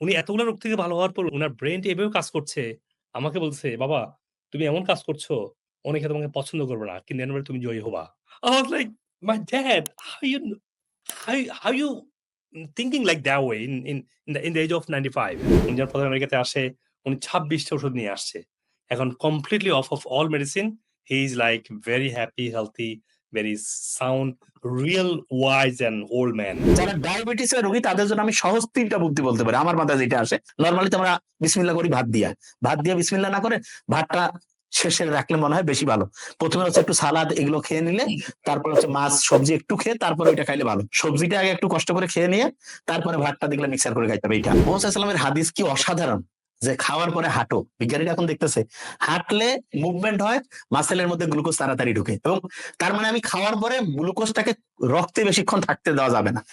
উনি এতগুলো রোগ থেকে ভালো হওয়ার পর উনার ব্রেনটি এভাবে কাজ করছে। আমাকে বলছে বাবা, তুমি এমন কাজ করছ, অনেকে তোমাকে পছন্দ করবে না, কিন্তু এনবার তুমি জয়ী হবা। Like my dad how you how how you thinking like the way in in in the in the age of ninety five উনি যখন প্রথম আমেরিকাতে আসে, উনি ছাব্বিশটা ওষুধ নিয়ে আসছে। এখন completely off off all medicine he is like very happy healthy very sound, real wise and old man. যারা ডায়াবেটিস এর রোগী তাদের জন্য আমি সহজ ৩ টা বুদ্ধি বলতে পারি। আমার মাথায় যেটা আসে। নরমালি তো আমরা বিসমিল্লাহ করি ভাত দিয়া। ভাত দিয়ে বিসমিল্লাহ না করে ভাতটা শেষে রাখলে মনে হয় বেশি ভালো। ১ম এ হচ্ছে একটু সালাদ এগুলো খেয়ে নিলে, তারপরে হচ্ছে মাছ, সবজি একটু খেয়ে তারপরে ওইটা খাইলে ভালো। সবজিটা আগে একটু কষ্ট করে খেয়ে নিয়ে তারপরে ভাতটা দেখলে মিক্সার করে খাইতে হবে এইটা। মোহাম্মদ হাদিস কি অসাধারণ। যে খাওয়ার পরে হাঁটো। বিজ্ঞানীরা এখন দেখতেছে হাঁটলে মুভমেন্ট হয়, মাসেলের মধ্যে গ্লুকোজ তাড়াতাড়ি ঢুকে। এবং তার মানে আমি খাওয়ার পরে গ্লুকোজটাকে রক্তে বেশিক্ষণ থাকতে দেওয়া যাবে না।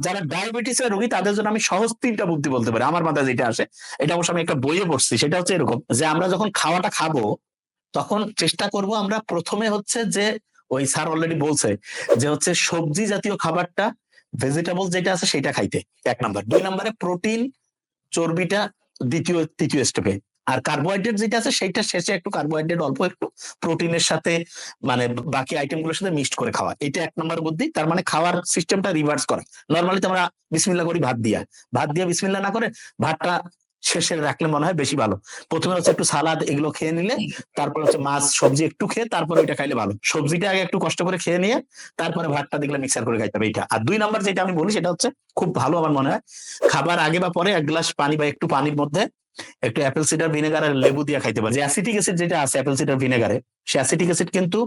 যারা ডায়াবেটিস এর রোগী তাদের জন্য আমি সহজ তিনটা বুদ্ধি বলতে পারি। আমার মাথায় যেটা আসে। এটা অবশ্য আমি একটা বইয়ে পড়ছি। সেটা হচ্ছে এরকম যে আমরা যখন খাওয়াটা খাব, তখন চেষ্টা করব আমরা প্রথমে হচ্ছে যে ওই স্যার অলরেডি বলছে যে হচ্ছে সবজি জাতীয় খাবারটা ভেজিটেবল যেটা আছে সেটা খাইতে এক নাম্বার। দুই নাম্বারে প্রোটিন, চর্বিটা দ্বিতীয় তৃতীয় স্টেপে। আর কার্বোহাইড্রেট যেটা আছে সেইটা শেষে একটু কার্বোহাইড্রেট অল্প একটু প্রোটিনের সাথে মানে বাকি আইটেমগুলোর সাথে মিক্সড করে খাওয়া। এটা এক নম্বর বুদ্ধি। তার মানে খাওয়ার সিস্টেমটা রিভার্স করা। নরমালি তো আমরা বিসমিল্লাহ করি ভাত দিয়া। ভাত দিয়ে বিসমিল্লাহ না করে ভাতটা শেষে রাখলে মনে হয় বেশি ভালো। প্রথমে হচ্ছে একটু সালাদ এগুলো খেয়ে নিলে, তারপর হচ্ছে মাছ, সবজি একটু খেয়ে তারপর ওইটা খাইলে ভালো। সবজিটা আগে একটু কষ্ট করে খেয়ে নিয়ে তারপরে ভাতটা দেখলে মিক্সার করে খাইতে হবে এইটা। আর দুই নাম্বার যেটা আমি বলি সেটা হচ্ছে খুব ভালো আমার মনে হয়। খাবার আগে বা পরে এক গ্লাস পানি বা একটু পানির মধ্যে একটু অ্যাপেল সিডার ভিনেগার আর লেবু দিয়ে খাইতে পারে। যে অ্যাসিটিক অ্যাসিড যেটা আছে অ্যাপেল সিডার ভিনেগারে, সে অ্যাসিটিক অ্যাসিড কিন্তু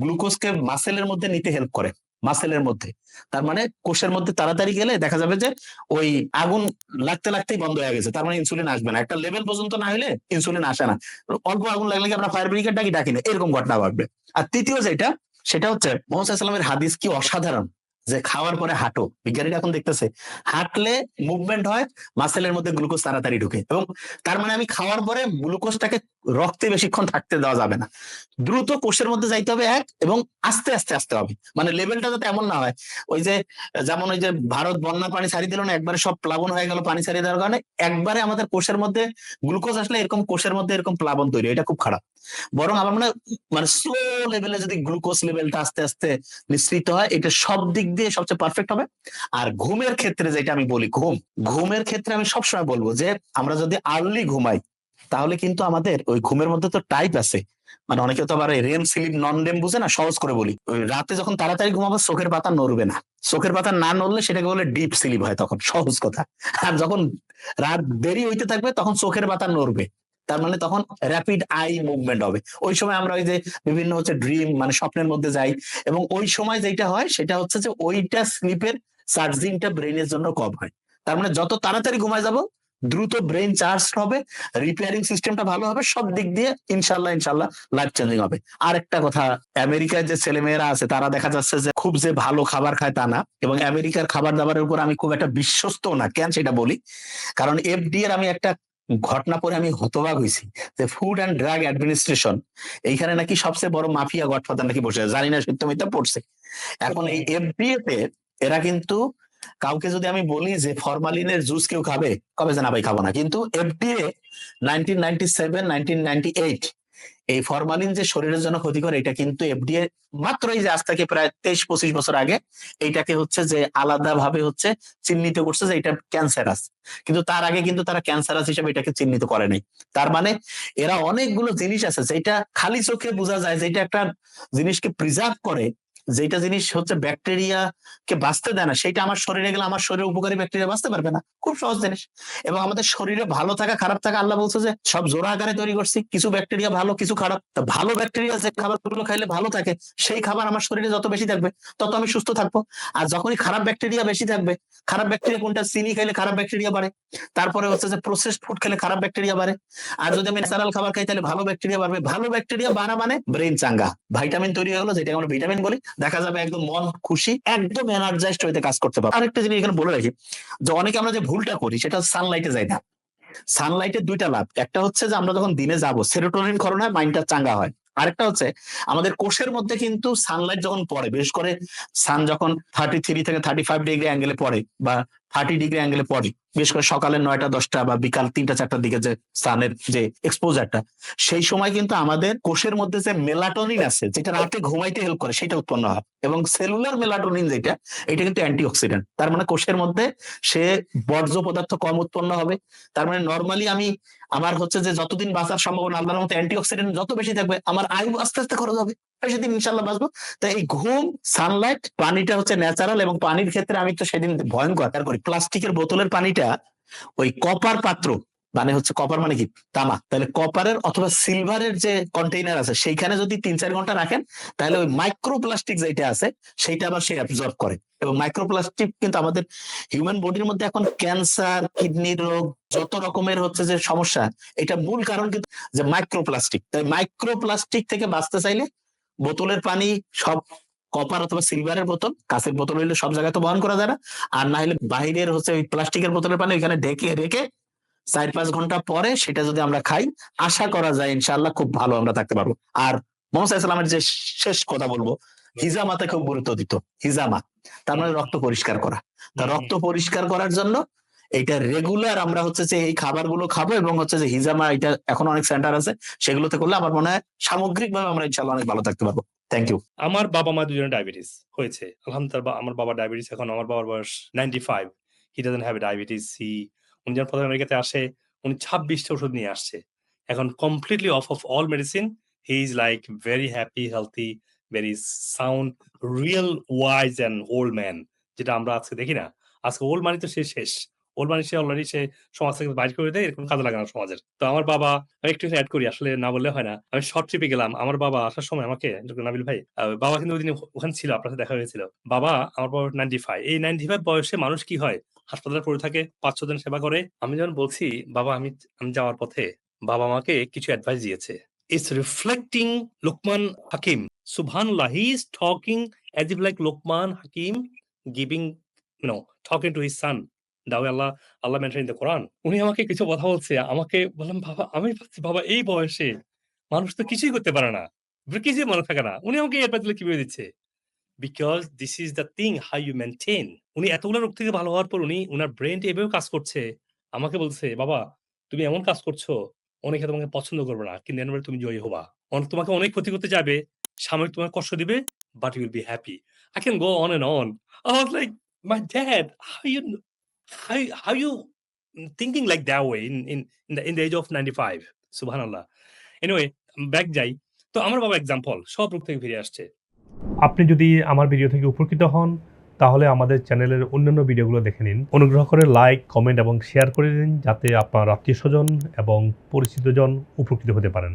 গ্লুকোজকে মাসেলের মধ্যে নিতে হেল্প করে। মাসেলের মধ্যে। তার মানে কোষের মধ্যে তাড়াতাড়ি গেলে দেখা যাবে যে ওই আগুন লাগতে লাগতেই বন্ধ হয়ে গেছে। তার মানে ইনসুলিন আসবে না। একটা লেভেল পর্যন্ত না হইলে ইনসুলিন আসে না। অল্প আগুন লাগলে কি আমরা ফায়ার ব্রিগেড ডাকি, ডাকি না। এরকম ঘটনা ঘটবে। আর তৃতীয় যেটা সেটা হচ্ছে মোহাম্মদ হাদিস কি অসাধারণ। যে খাওয়ার পরে হাঁটো। বিজ্ঞানীরা এখন দেখতেছে হাঁটলে মুভমেন্ট হয়, মাসেলের মধ্যে গ্লুকোজ তাড়াতাড়ি ঢুকে। এবং তার মানে আমি খাওয়ার পরে গ্লুকোজটাকে রক্তে বেশিক্ষণ থাকতে দেওয়া যাবে না। দ্রুত কোষের মধ্যে যাইতে হবে এক এবং আস্তে, আস্তে আসতে হবে। মানে লেভেলটা যাতে এমন না হয়। ওই যে যেমন ওই যে ভারত বন্যা পানি ছাড়িয়ে দিল না একবারে সব প্লাবন হয়ে গেল পানি ছাড়িয়ে দেওয়ার কারণে একবারে আমাদের কোষের মধ্যে গ্লুকোজ আসলে এরকম কোষের মধ্যে এরকম প্লাবন তৈরি এটা খুব খারাপ। বরং আমার মনে মানে স্লো লেভেলে যদি গ্লুকোজ লেভেলটা আস্তে, আস্তে নিঃসৃত হয় এটা সব দিক দিয়ে সবচেয়ে পারফেক্ট হবে। আর ঘুমের ক্ষেত্রে যেটা আমি বলি ঘুম। ঘুমের ক্ষেত্রে আমি সবসময় বলব যে আমরা যদি আর্লি ঘুমাই তাহলে কিন্তু আমাদের ওই ঘুমের মধ্যে তো টাইপ আছে। মানে অনেকে তো আবার রেম স্লিপ নন রেম বুঝে না, সহজ করে বলি। ওই রাতে যখন তাড়াতাড়ি ঘুমাবো, চোখের পাতা নড়বে না। চোখের পাতা না নড়লে সেটাকে বলে ডিপ স্লিপ হয় তখন, সহজ কথা। আর যখন রাত দেরি হইতে থাকবে, তখন চোখের পাতা নড়বে। তার মানে তখন র‍্যাপিড আই মুভমেন্ট হবে। ওই সময় আমরা ওই যে বিভিন্ন হচ্ছে ড্রিম মানে স্বপ্নের মধ্যে যাই, এবং ওই সময় যেটা হয়, সেটা হচ্ছে যে ওইটা স্লিপের চার্জিংটা ব্রেইনের জন্য কম হয়। তার মানে যত তাড়াতাড়ি ঘুমায় যাব দ্রুত ব্রেইন চার্জ হবে, রিপেয়ারিং সিস্টেমটা ভালো হবে। সব দিক দিয়ে ইনশাল্লাহ ইনশাল্লাহ লাইফ চেঞ্জিং হবে। আরেকটা কথা আমেরিকায় যে ছেলেমেয়েরা আছে তারা দেখা যাচ্ছে যে খুব যে ভালো খাবার খায় তা না। এবং আমেরিকার খাবার-দাবারের উপর আমি খুব একটা বিশ্বস্ত না। কেন সেটা বলি। কারণ এফডিএ এর আমি একটা ঘটনা পরে আমি হতবাক হয়েছি যে ফুড অ্যান্ড ড্রাগ অ্যাডমিনিস্ট্রেশন এইখানে নাকি সবচেয়ে বড় মাফিয়া গডফাদার নাকি বসে। জানি না সত্য মিথ্যা পড়ছে। এখন এই এফডিএ তে এরা কিন্তু কাউকে যদি আমি বলি যে ফরমালিনের জুস কেউ খাবে? কবে যে না ভাই খাব না। কিন্তু এফডিএ 1997, 1998 এই ফরমালিন যে শরীরের জন্য ক্ষতিকর এটা কিন্তু এফডিএ মাত্র এই যে আজ থেকে প্রায় ২৩-২৫ বছর আগে এইটাকে হচ্ছে যে আলাদাভাবে হচ্ছে চিহ্নিত করছে যে এটা ক্যান্সারাস। কিন্তু তার আগে কিন্তু তারা ক্যান্সারাস হিসেবে এটাকে চিহ্নিত করে নাই। তার মানে এরা অনেকগুলো জিনিস আছে যেটা খালি চোখে বোঝা যায় যে এটা একটা জিনিসকে প্রিজার্ভ করে যেটা জিনিস হচ্ছে ব্যাকটেরিয়াকে বাঁচতে দেয় না সেটা আমার শরীরে গেলে আমার শরীরে উপকারী ব্যাকটেরিয়া বাঁচতে পারবে না। খুব সহজ জিনিস। এবং আমাদের শরীরে ভালো থাকা খারাপ থাকা আল্লাহ বলছে যে সব জোড়া আকারে তৈরি করছি। কিছু ব্যাকটেরিয়া ভালো কিছু খারাপ। তা ভালো ব্যাকটেরিয়া যে খাবারগুলো খাইলে ভালো থাকে সেই খাবার আমার শরীরে যত বেশি থাকবে তত আমি সুস্থ থাকব। আর যখনই খারাপ ব্যাকটেরিয়া বেশি থাকবে, খারাপ ব্যাকটেরিয়া কোনটা চিনি খাইলে খারাপ ব্যাকটেরিয়া বাড়ে। তারপরে হচ্ছে যে প্রসেসড ফুড খেলে খারাপ ব্যাকটেরিয়া বাড়ে। আর যদি আমি ন্যাচারাল খাবার খাই তাহলে ভালো ব্যাকটেরিয়া বাড়বে। ভালো ব্যাকটেরিয়া বাড়া মানে ব্রেইন চাঙ্গা। ভাইটামিন তৈরি হয়ে গেল যেটাকে আমরা ভিটামিন বলি। দেখা যাবে একদম মন খুশি, একদম এনার্জাইজড হইতে কাজ করতে পারবে। আরেকটা জিনিস এখানে বলে রাখি, যে অনেকে আমরা যে ভুলটা করি সেটা সানলাইটে যাই না। সানলাইটের দুইটা লাভ। একটা হচ্ছে যে আমরা যখন দিনে যাব সেরোটোনিন ক্ষরণ হয় মাইন্ডটা চাঙ্গা হয়। আরেকটা হচ্ছে, আমাদের কোষের মধ্যে কিন্তু সানলাইট যখন পড়ে, বিশেষ করে সান যখন থার্টি থ্রি থেকে থার্টি ফাইভ ডিগ্রি অ্যাঙ্গেলে পড়ে, বা থার্টি ডিগ্রি অ্যাঙ্গেলে পড়ে। বিশেষ করে সকালে নয়টা, দশটা বা বিকাল তিনটা, চারটার দিকে যে সানের যে এক্সপোজারটা সেই সময় কিন্তু আমাদের কোষের মধ্যে যে মেলাটোনিন আছে, যেটা রাতে ঘুমাইতে হেল্প করে, সেটা উৎপন্ন হয়। এবং সেলুলার মেলাটোনিন যেটা, এটা কিন্তু অ্যান্টিঅক্সিডেন্ট তার মানে কোষের মধ্যে সে বর্জ্য পদার্থ কম উৎপন্ন হবে। তার মানে নর্মালি আমি আমার হচ্ছে যে যতদিন বাঁচার সম্ভাবনা, আল্লাহর মতো অ্যান্টিঅক্সিডেন্ট যত বেশি থাকবে, আমার আয়ু আস্তে আস্তে খরচ হবে। বেশি দিন ইনশাল্লাহ বাঁচবো। তাই এই ঘুম সানলাইট পানিটা হচ্ছে ন্যাচারাল এবং পানির ক্ষেত্রে আমি তো সেদিন ভয়ঙ্কর করি। প্লাস্টিকের বোতলের পানিটা ওই কপার পাত্র মানে হচ্ছে কপার মানে কি? তামা। তাহলে কপারের অথবা সিলভারের যে কন্টেইনার আছে, সেইখানে যদি তিন চার ঘণ্টা রাখেন, তাহলে ওই মাইক্রোপ্লাস্টিক যেটা আছে, সেইটা আবার সে অ্যাবজর্ব করে। এবং মাইক্রোপ্লাস্টিক কিন্তু আমাদের হিউম্যান বডির মধ্যে এখন ক্যান্সার কিডনি রোগ, যত রকমের হচ্ছে যে সমস্যা, এটা মূল কারণ কিন্তু যে মাইক্রোপ্লাস্টিক তাই মাইক্রোপ্লাস্টিক থেকে বাঁচতে চাইলে বোতলের পানি, সব কপার অথবা সিলভারের বোতল কাঁচের বোতল হইলে সব জায়গায় তো বহন করা যায় না। আর না হলে বাহিরের হচ্ছে ওই প্লাস্টিকের বোতলের পানি ওইখানে ঢেকে রেখে চার পাঁচ ঘণ্টা পরে সেটা যদি আমরা খাই আশা করা যায় ইনশাআল্লাহ খুব ভালো আমরা থাকতে পারব। আর মোহাম্মদ ইসলামের যে শেষ কথা বলব হিজামাতে খুব গুরুত্ব দিত হিজামা। তার মানে রক্ত পরিষ্কার করা। তা রক্ত পরিষ্কার করার জন্য এটা রেগুলার আমরা হচ্ছে যে এই খাবারগুলো খাব এবং হচ্ছে যে হিজামা এটা এখন অনেক সেন্টার আছে সেগুলোতে করলে আমার মনে হয় সামগ্রিকভাবে আমরা ইনশাল্লাহ অনেক ভালো থাকতে পারব। থ্যাংক ইউ আমার বাবা মা দুজনে ডায়াবেটিস হয়েছে। আলহামদুলিল্লাহ, আমার বাবা ডায়াবেটিস এখন আমার বাবার বয়স ninety five he doesn't have diabetes he উনি যখন প্রথম আমেরিকাতে আসে, উনি ছাব্বিশটা ওষুধ নিয়ে আসছে। এখন completely off off all medicine he is like very happy healthy very sound real wise and old man যেটা আমরা আজকে দেখি না। আজকে ওল্ড মানি তো সে শেষ। ওল্ড মানি সে অলরেডি সে সমাজ থেকে বাইর করে দেয়, এরকম কাজে লাগে না সমাজের। তো আমার বাবা, আমি একটু অ্যাড করি, আসলে না বললে হয় না। আমি শর্ট ট্রিপে গেলাম, আমার বাবা আসার সময় আমাকে নাবিল ভাই বাবা কিন্তু ওই দিন ওখানে ছিল, আপনার সাথে দেখা হয়েছিল। বাবা, আমার বয়স নাইনটি ফাইভ এই নাইনটি ফাইভ বয়সে মানুষ কি হয়? হাসপাতালে পড়ে থাকে, পাঁচ ছ দিন সেবা করে। আমি যখন বলছি, বাবা, আমি আমি যাওয়ার পথে বাবা আমাকে কিছু অ্যাডভাইস দিয়েছে। ইটস রিফ্লেক্টিং লোকমান হাকিম সুবহানাল্লাহ he is talking as if like Luqman Hakim giving no talking to his son দাও আল্লাহ আল্লাহ মেনশন দ্য কোরআন উনি আমাকে কিছু কথা বলছে, আমাকে বললাম, বাবা, আমি ভাবছি, বাবা, এই বয়সে মানুষ তো কিছুই করতে পারে না কিছুই মনে থাকে না। উনি আমাকে এর দিলে কীভাবে দিচ্ছে? Because this is the thing how you maintain উনি এতগুলো রোগ থেকে ভালো হওয়ার পর উনি, উনার ব্রেনটা এভাবে কাজ করছে। আমাকে বলছে, বাবা, তুমি এমন কাজ করছ, অনেকে তোমাকে পছন্দ করবে না, কিন্তু এর তুমি জয়ী হবা। অনেক তোমাকে অনেক ক্ষতি করতে যাবে, সাময়িক তোমার কষ্ট দিবে but you'll be happy I can go on and on I was like my dad how you how how you thinking like that way in in in the in the age of 95 subhanallah. Anyway back যাই। তো আমার বাবা example সব রূপ থেকে ফিরে আসছে। আপনি যদি আমার ভিডিও থেকে উপকৃত হন, তাহলে আমাদের চ্যানেলের অন্যান্য ভিডিওগুলো দেখে নিন। অনুগ্রহ করে লাইক কমেন্ট এবং শেয়ার করে দিন, যাতে আপনার আত্মীয় স্বজন এবং পরিচিতজন উপকৃত হতে পারেন।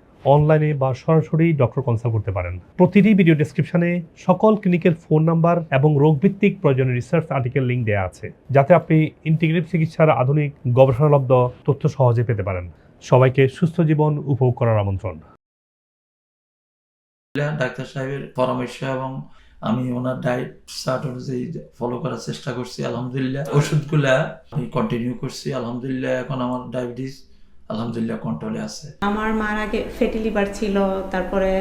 অনলাইনে বা সরাসরি ডক্টর কনসাল্ট করতে পারেন। প্রতিটি ভিডিও ডেসক্রিপশনে সকল ক্লিনিকের ফোন নাম্বার এবং রোগভিত্তিক প্রয়োজনীয় রিসার্চ আর্টিকেল লিঙ্ক দেওয়া আছে, যাতে আপনি ইন্টিগ্রেটিভ চিকিৎসার আধুনিক গবেষণালব্ধ তথ্য সহজে পেতে পারেন। সবাইকে সুস্থ জীবন উপভোগ করার আমন্ত্রণ। ডাক্তার সাহেবের পরামর্শ এবং আমি ওনার ডায়েট চার্ট অনুযায়ী ফলো করার চেষ্টা করছি, আলহামদুলিল্লাহ। ওষুধগুলা আমি কন্টিনিউ করছি, আলহামদুলিল্লাহ। এখন আমার ডায়াবেটিস আলহামদুলিল্লাহ কন্ট্রোলে আছে। আমার মার আগে ফ্যাটি লিভার ছিল তারপরে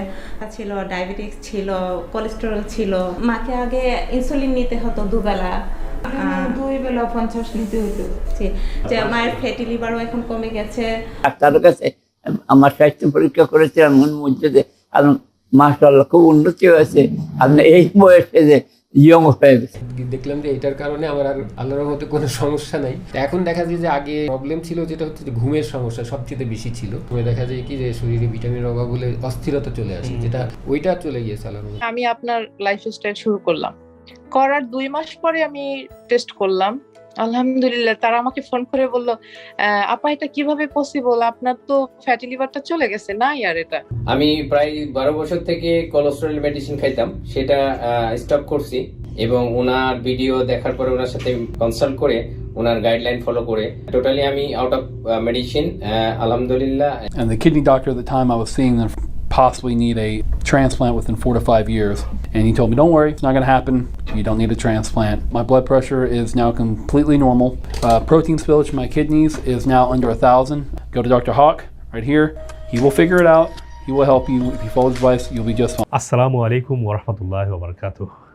ছিল ডায়াবেটিস ছিল কোলেস্টেরল ছিল। মাকে আগে ইনসুলিন নিতে হতো দুবেলা। দুই বেলা পঞ্চাশ নিতে হতো যে মায়ের ফ্যাটি লিভারও এখন কমে গেছে। ডাক্তারের কাছে আমার স্বাস্থ্য পরীক্ষা করেছিলাম মন মাসাল্লাহ খুব উন্নতি হয়েছে। আপনি এই বয়সে যে ইয়ং হয়ে গেছে। দেখলাম যে এটার কারণে আমার আর আল্লাহর মতো কোনো সমস্যা নাই। এখন দেখা যায় যে আগে প্রবলেম ছিল যেটা হচ্ছে যে ঘুমের সমস্যা সবচেয়ে বেশি ছিল। ঘুমে দেখা যায় কি যে শরীরে ভিটামিন অভাব হলে অস্থিরতা চলে আসে যেটা ওইটা চলে গিয়েছে আল্লাহর আমি আপনার লাইফস্টাইল শুরু করলাম। করার দুই মাস পরে আমি টেস্ট করলাম। আলহামদুলিল্লাহ তারা আমাকে ফোন করে বলল "আহ, আপা এটা কীভাবে পসিবল আপনার তো ফ্যাটি লিভারটা চলে গেছে না আর এটা? আমি প্রায় বারো বছর থেকে কোলেস্টেরল মেডিসিন খাইতাম সেটা স্টপ করছি এবং ওনার ভিডিও দেখার পরে ওনার সাথে কনসাল্ট করে ওনার গাইডলাইন ফলো করে টোটালি আমি আউট অফ মেডিসিন আলহামদুলিল্লাহ। And the kidney doctor at the time I was seeing them possibly need a transplant within four to five years. And he told me, don't worry, it's not going to happen. You don't need a transplant. My blood pressure is now completely normal. Uh, protein spillage in my kidneys is now under 1,000. Go to Dr. Hawk right here. He will figure it out. He will help you. If you follow his advice, you'll be just fine. Assalamu alaikum wa rahmatullahi wa barakatuh.